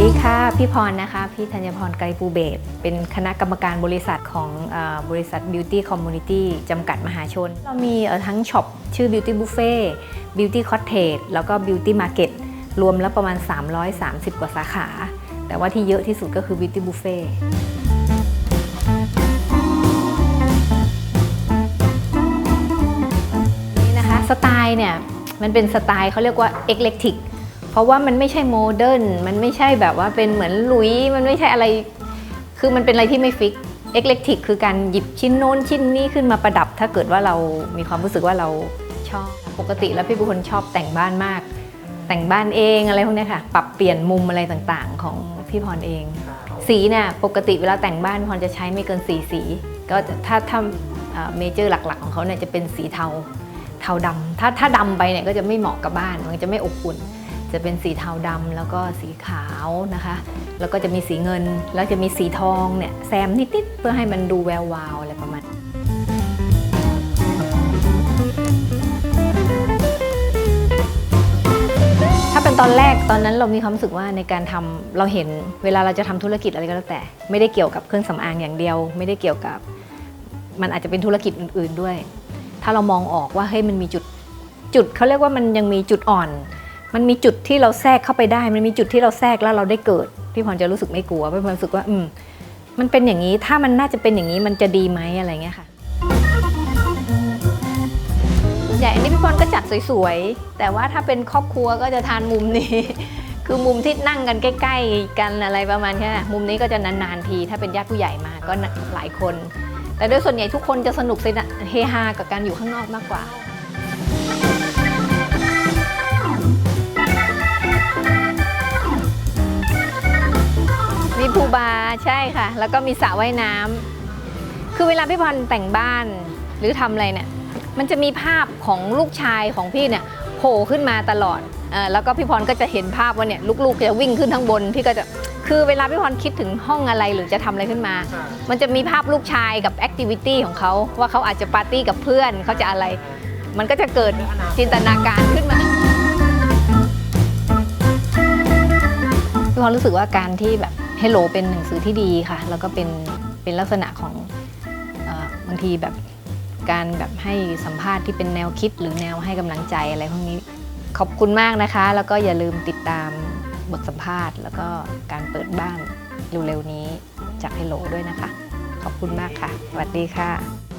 ดีค่ะ พี่พรนะคะ พี่ธัญพรไกรปูเบศเป็นคณะกรรมการบริษัทของอบริษัท Beauty Community จำกัดมหาชน เรามีทั้งช็อปชื่อ Beauty Buffet Beauty Cottage แล้วก็ Beauty Market รวมแล้วประมาณ 330 กว่าสาขา แต่ว่าที่เยอะที่สุดก็คือ Beauty Buffet นี่นะคะสไตล์เนี่ย มันเป็นสไตล์เขาเรียกว่าเอก เพราะว่ามันไม่ใช่โมเดิร์นมันไม่ใช่แบบว่าเป็นเหมือนลุยมันไม่ใช่อะไร คือมันเป็นอะไรที่ไม่ฟิกเอกเล็กทิกคือการหยิบชิ้นโน้นชิ้นนี้ขึ้นมาประดับ ถ้าเกิดว่าเรามีความรู้สึกว่าเราชอบปกติแล้วพี่บุคคลชอบแต่งบ้านมาก แต่งบ้านเองอะไรพวกนี้ค่ะ ปรับเปลี่ยนมุมอะไรต่างๆ ของพี่พรเอง สีเนี่ยปกติเวลาแต่งบ้านพี่พรจะใช้ไม่เกินสีสี ก็ถ้าถ้าเมเจอร์หลักๆ ของเขาเนี่ยจะเป็นสีเทาเทาดำถ้าถ้าดำไปเนี่ยก็จะไม่เหมาะกับบ้านมันจะไม่อบอุ่น จะเป็นสีเทาดำแล้วก็สีขาวนะคะ แล้วก็จะมีสีเงิน แล้วจะมีสีทองเนี่ยแซมนิดๆเพื่อให้มันดูแวววาวอะไรประมาณถ้าเป็นตอนแรกตอนนั้นเรามีความรู้สึกว่าในการทำเราเห็นเวลาเราจะทำธุรกิจอะไรก็แล้วแต่ ไม่ได้เกี่ยวกับเครื่องสำอางอย่างเดียว ไม่ได้เกี่ยวกับ มันอาจจะเป็นธุรกิจอื่น ๆด้วย ถ้าเรามองออกว่าเฮ้ยมันมีจุดจุดเขาเรียกว่ามันยังมีจุดอ่อน มันมีจุดที่เราแทรกเข้าไปได้ มันมีจุดที่เราแทรกแล้วเราได้เกิด พี่พรจะรู้สึกไม่กลัวพี่พรรู้สึกว่า อืม มันเป็นอย่างนี้ ถ้ามันน่าจะเป็นอย่างนี้ มันจะดีไหมอะไรเงี้ยค่ะส่วนใหญ่อันนี้พี่พรก็จัดสวยๆ แต่ว่าถ้าเป็นครอบครัวก็จะทานมุมนี้ คือมุมที่นั่งกันใกล้ ๆ กันอะไรประมาณแค่นั้นมุมนี้ก็จะนานๆที ถ้าเป็นญาติผู้ใหญ่มาก็หลายคน แต่โดยส่วนใหญ่ทุกคนจะสนุกสนานเฮฮากับการอยู่ข้างนอกมากกว่า ค่ะ แล้วก็มีสระว่ายน้ำคือเวลาพี่พรแต่งบ้านหรือทำอะไรเนี่ย มันจะมีภาพของลูกชายของพี่เนี่ยโผล่ขึ้นมาตลอดอแล้วก็พี่พรก็จะเห็นภาพว่าเนี่ยลูกๆจะวิ่งขึ้นข้างบน พี่ก็จะ คือเวลาพี่พรคิดถึงห้องอะไรหรือจะทำอะไรขึ้นมา มันจะมีภาพลูกชายกับแอคทิวิตี้ของเขาว่าเขาอาจจะปาร์ตี้กับเพื่อนเขาจะอะไร มันก็จะเกิดจินตนาการขึ้นมาพี่พรรู้สึกว่าการที่แบบ Hello เป็นหนังสือที่ดีค่ะ แล้วก็เป็นเป็นลักษณะของอบางทีแบบการแบบให้สัมภาษณ์ที่เป็นแนวคิดหรือแนวให้กำลังใจอะไรพวกนี้ขอบคุณมากนะคะ แล้วก็อย่าลืมติดตามบทสัมภาษณ์ แล้วก็การเปิดบ้านเร็วๆนี้จากเฮลโลด้วยนะคะ ขอบคุณมากค่ะ สวัสดีค่ะ